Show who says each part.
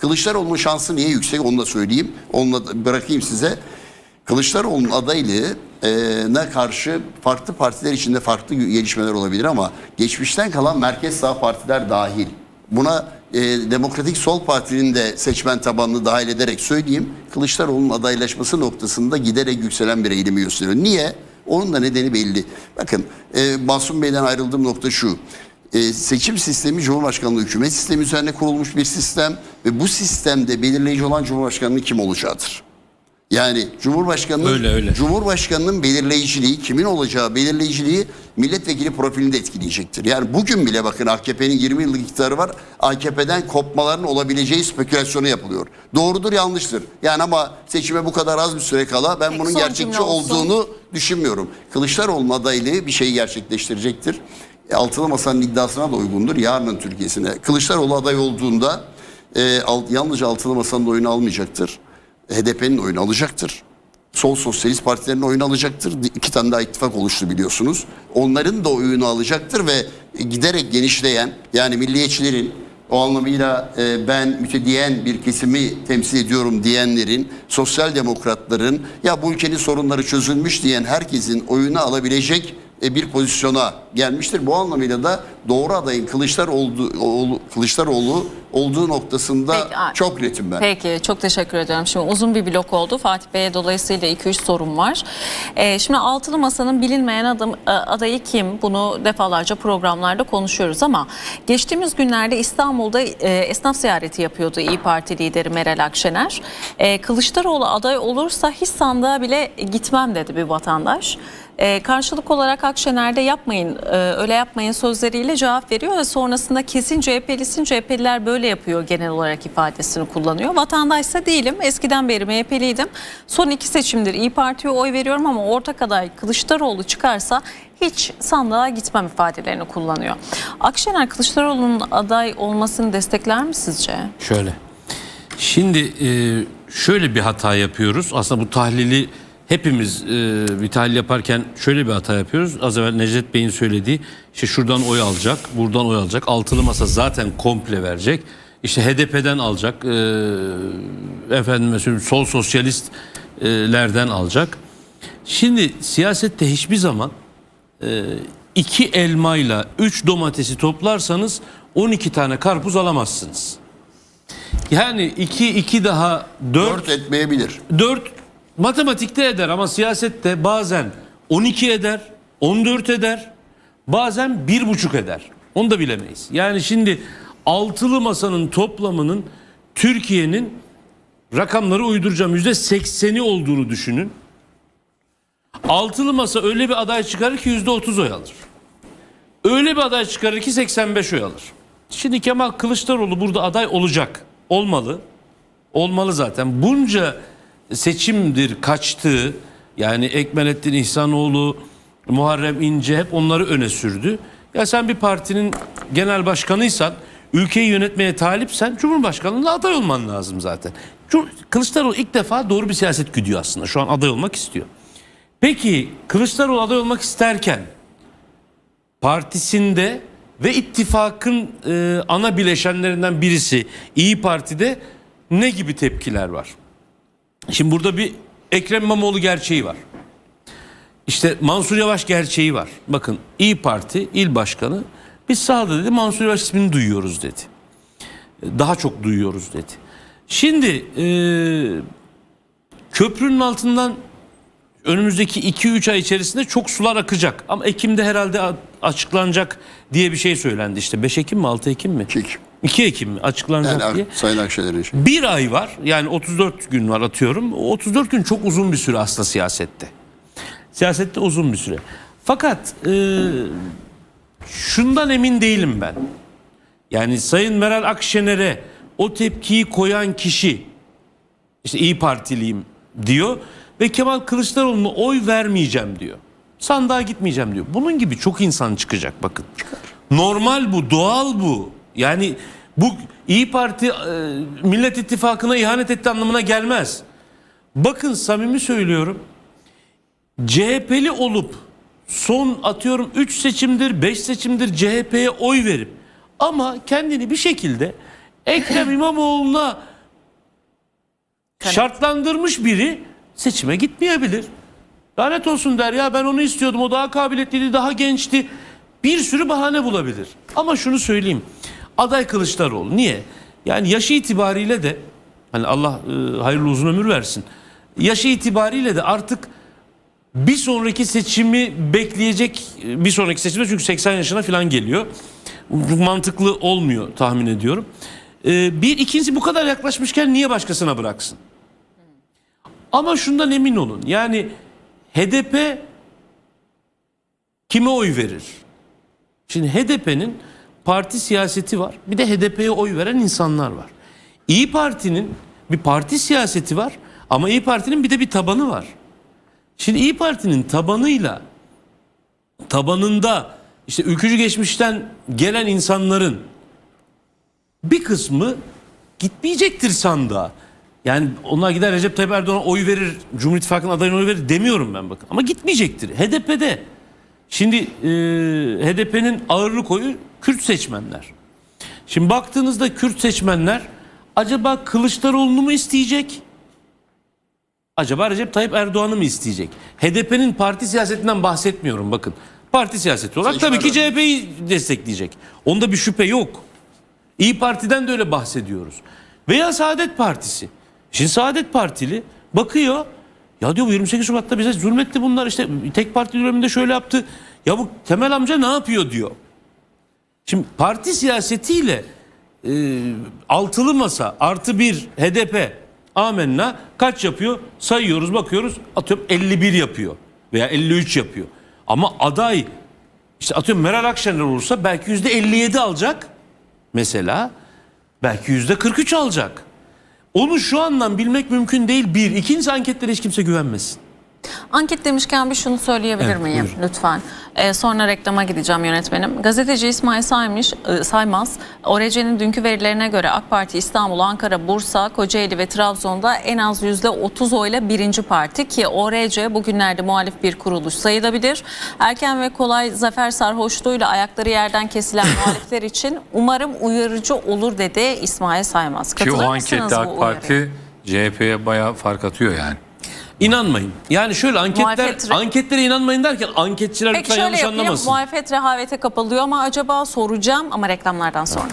Speaker 1: Kılıçdaroğlu'nun şansı niye yüksek onu da söyleyeyim. Onu da bırakayım size. Kılıçdaroğlu'nun adaylığına karşı farklı partiler içinde farklı gelişmeler olabilir ama geçmişten kalan merkez sağ partiler dahil. Buna e, Demokratik Sol Parti'nin de seçmen tabanını dahil ederek söyleyeyim. Kılıçdaroğlu'nun adaylaşması noktasında giderek yükselen bir eğilimi gösteriyor. Niye? Onun da nedeni belli. Bakın e, Masum Bey'den ayrıldığım nokta şu. E, seçim sistemi Cumhurbaşkanlığı hükümet sistemi üzerine kurulmuş bir sistem ve bu sistemde belirleyici olan Cumhurbaşkanlığı kim olacağıdır. Yani Cumhurbaşkanının
Speaker 2: Öyle, öyle.
Speaker 1: Cumhurbaşkanının belirleyiciliği, kimin olacağı belirleyiciliği milletvekili profilini de etkileyecektir. Yani bugün bile bakın AKP'nin 20 yıllık iktidarı var. AKP'den kopmaların olabileceği spekülasyonu yapılıyor. Doğrudur, yanlıştır. Yani ama seçime bu kadar az bir süre kala ben
Speaker 3: Peki,
Speaker 1: bunun gerçekçi olduğunu düşünmüyorum. Kılıçdaroğlu'nun adaylığı bir şeyi gerçekleştirecektir. E, Altılı Masa'nın iddiasına da uygundur. Yarının Türkiye'sine. Kılıçdaroğlu aday olduğunda e, al, yalnızca Altılı Masa'nın oyunu almayacaktır. HDP'nin oyunu alacaktır. Sol sosyalist partilerin oyunu alacaktır. İki tane daha ittifak oluştu biliyorsunuz. Onların da oyunu alacaktır ve giderek genişleyen yani milliyetçilerin o anlamıyla e, ben mütediyen bir kesimi temsil ediyorum diyenlerin, sosyal demokratların ya bu ülkenin sorunları çözülmüş diyen herkesin oyunu alabilecek bir pozisyona gelmiştir. Bu anlamıyla da doğru adayın Kılıçdaroğlu, oğlu- Kılıçdaroğlu olduğu noktasında
Speaker 3: Peki,
Speaker 1: çok netim ben.
Speaker 3: Peki çok teşekkür ediyorum. Şimdi uzun bir blok oldu. Fatih Bey'e dolayısıyla 2-3 sorum var. Ee, şimdi Altılı Masa'nın bilinmeyen adam, e, adayı kim? Bunu defalarca programlarda konuşuyoruz ama geçtiğimiz günlerde İstanbul'da e, esnaf ziyareti yapıyordu İyi Parti lideri Meral Akşener. E, Kılıçdaroğlu aday olursa hiç sandığa bile gitmem dedi bir vatandaş. E, karşılık olarak Akşener'de yapmayın e, öyle yapmayın sözleriyle cevap veriyor ve sonrasında kesin CHP'lisin CHP'liler böyle yapıyor genel olarak ifadesini kullanıyor. Vatandaşsa değilim eskiden beri MHP'liydim son iki seçimdir İyi Parti'ye oy veriyorum ama ortak aday Kılıçdaroğlu çıkarsa hiç sandığa gitmem ifadelerini kullanıyor. Akşener Kılıçdaroğlu'nun aday olmasını destekler mi sizce?
Speaker 2: Şöyle. Şimdi e, şöyle bir hata yapıyoruz. Aslında bu tahlili hepimiz e, bir tahlil yaparken şöyle bir hata yapıyoruz. Az evvel Necdet Bey'in söylediği işte şuradan oy alacak, buradan oy alacak. Altılı masa zaten komple verecek. İşte HDP'den alacak. E, efendim söyleyeyim sol sosyalistlerden alacak. Şimdi siyasette hiçbir zaman e, iki elmayla üç domatesi toplarsanız 12 tane karpuz alamazsınız. Yani 2 2 daha 4
Speaker 1: Dört etmeyebilir.
Speaker 2: 4 matematikte eder ama siyasette bazen 12 eder, 14 eder, bazen 1,5 eder. Onu da bilemeyiz. Yani şimdi altılı masanın toplamının Türkiye'nin rakamları uyduracağım %80'i olduğunu düşünün. Altılı masa öyle bir aday çıkarır ki %30 oy alır. Öyle bir aday çıkarır ki 85 oy alır. Şimdi Kemal Kılıçdaroğlu burada aday olacak. Olmalı. Olmalı zaten. Bunca seçimdir kaçtığı yani Ekmelettin İhsanoğlu, Muharrem İnce hep onları öne sürdü. Ya sen bir partinin genel başkanıysan, ülkeyi yönetmeye talipsen Cumhurbaşkanlığına aday olman lazım zaten. Kılıçdaroğlu ilk defa doğru bir siyaset güdüyor aslında. Şu an aday olmak istiyor. Peki Kılıçdaroğlu aday olmak isterken partisinde ve ittifakın e, ana bileşenlerinden birisi İyi Parti'de ne gibi tepkiler var? Şimdi burada bir Ekrem İmamoğlu gerçeği var. İşte Mansur Yavaş gerçeği var. Bakın İyi Parti il başkanı biz sağda dedi Mansur Yavaş ismini duyuyoruz dedi. Daha çok duyuyoruz dedi. Şimdi e, köprünün altından önümüzdeki 2-3 ay içerisinde çok sular akacak. Ama Ekim'de herhalde açıklanacak diye bir şey söylendi işte. 5 Ekim mi 6 Ekim mi?
Speaker 1: Kik.
Speaker 2: 2 Ekim açıklanacak
Speaker 1: Yani
Speaker 2: diye.
Speaker 1: Sayın Akşener'in şey.
Speaker 2: Bir ay var yani 34 gün var atıyorum. O 34 gün çok uzun bir süre aslında siyasette. Siyasette uzun bir süre. Fakat e, şundan emin değilim ben. Yani Sayın Meral Akşener'e o tepkiyi koyan kişi işte İyi Partiliyim diyor ve Kemal Kılıçdaroğlu'na oy vermeyeceğim diyor. Sandığa gitmeyeceğim diyor. Bunun gibi çok insan çıkacak bakın. Normal bu, doğal bu. Yani bu İyi Parti e, Millet İttifakı'na ihanet etti anlamına gelmez. Bakın samimi söylüyorum. CHP'li olup son atıyorum 3 seçimdir 5 seçimdir CHP'ye oy verip ama kendini bir şekilde Ekrem İmamoğlu'na Şartlandırmış biri seçime gitmeyebilir. Lanet olsun der ya ben onu istiyordum o daha kabiliyetliydi daha gençti. Bir sürü bahane bulabilir. Ama şunu söyleyeyim. Aday Kılıçdaroğlu niye? Yani yaşı itibariyle de hani Allah e, hayırlı uzun ömür versin. Yaşı itibariyle de artık bir sonraki seçimi bekleyecek bir sonraki seçimde çünkü 80 yaşına falan geliyor. Mantıklı olmuyor tahmin ediyorum. Ee, bir ikincisi bu kadar yaklaşmışken niye başkasına bıraksın? Ama şundan emin olun. Yani HDP kime oy verir? Şimdi HDP'nin parti siyaseti var. Bir de HDP'ye oy veren insanlar var. İyi Parti'nin bir parti siyaseti var ama İyi Parti'nin bir de bir tabanı var. Şimdi İyi Parti'nin tabanıyla tabanında işte ülkücü geçmişten gelen insanların bir kısmı gitmeyecektir sandığa. Yani onlar gider Recep Tayyip Erdoğan'a oy verir, Cumhur İttifakı'nın adayına oy verir demiyorum ben bakın. Ama gitmeyecektir. HDP'de şimdi e, HDP'nin ağırlık oyu Kürt seçmenler. Şimdi baktığınızda Kürt seçmenler acaba Kılıçdaroğlu'nu mu isteyecek? Acaba Recep Tayyip Erdoğan'ı mı isteyecek? HDP'nin parti siyasetinden bahsetmiyorum bakın. Parti siyaseti olarak
Speaker 1: Seçmen
Speaker 2: tabii ki. CHP'yi destekleyecek. Onda bir şüphe yok. İyi Parti'den de öyle bahsediyoruz. Veya Saadet Partisi. Şimdi Saadet Partili bakıyor. Ya diyor bu 28 Şubat'ta bize zulmetti bunlar işte tek parti döneminde şöyle yaptı. Ya bu Temel amca ne yapıyor diyor. Şimdi parti siyasetiyle e, altılı masa artı bir HDP amenna kaç yapıyor? Sayıyoruz bakıyoruz atıyorum 51 yapıyor veya 53 yapıyor. Ama aday işte atıyorum Meral Akşener olursa belki yüzde 57 alacak mesela belki yüzde 43 alacak. Onu şu andan bilmek mümkün değil bir. İkincisi anketlere hiç kimse güvenmesin.
Speaker 3: Anket demişken bir şunu söyleyebilir
Speaker 2: Evet,
Speaker 3: miyim
Speaker 2: buyurun.
Speaker 3: lütfen? Ee, sonra reklama gideceğim yönetmenim. Gazeteci İsmail Saymış, e, Saymaz, ORC'nin dünkü verilerine göre AK Parti İstanbul, Ankara, Bursa, Kocaeli ve Trabzon'da en az %30 oyla birinci parti ki ORC bugünlerde muhalif bir kuruluş sayılabilir. Erken ve kolay zafer sarhoşluğuyla ayakları yerden kesilen muhalifler için umarım uyarıcı olur dedi İsmail Saymaz.
Speaker 4: Ki o
Speaker 3: Katılır mısınız
Speaker 4: ankette
Speaker 3: bu
Speaker 4: AK
Speaker 3: uyarıya?
Speaker 4: Parti CHP'ye bayağı fark atıyor yani.
Speaker 2: İnanmayın. Yani şöyle anketler
Speaker 3: Muhalefet-
Speaker 2: anketlere inanmayın derken anketçiler
Speaker 3: Peki
Speaker 2: lütfen
Speaker 3: şöyle
Speaker 2: yanlış
Speaker 3: yapayım.
Speaker 2: anlamasın.
Speaker 3: Muhalefet rehavete kapılıyor ama acaba soracağım ama reklamlardan sonra.